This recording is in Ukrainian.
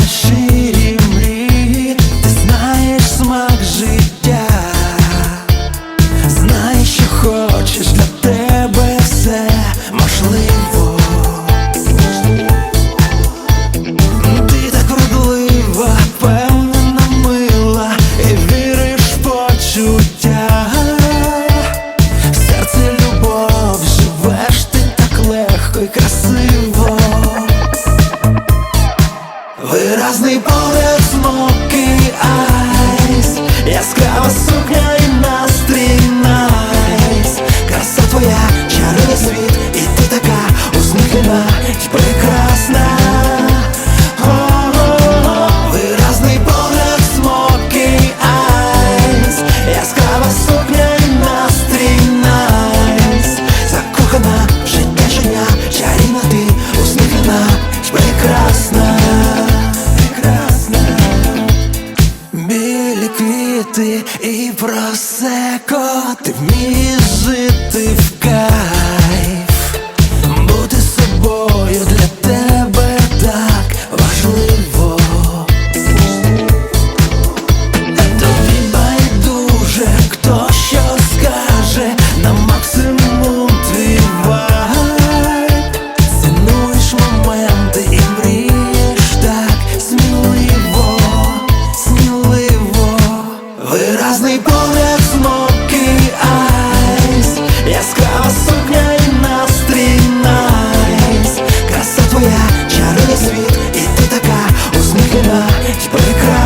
шире Теплий погляд айс. Яскрава сукня і настрій найс. Краса твоя, чарує світ. ти і про секо ти вмієш жити. Виразний погляд смоки айс Яскрава сукня і настрій найс. Краса твоя, чарує світ, і ти така усміхнена й прекрасна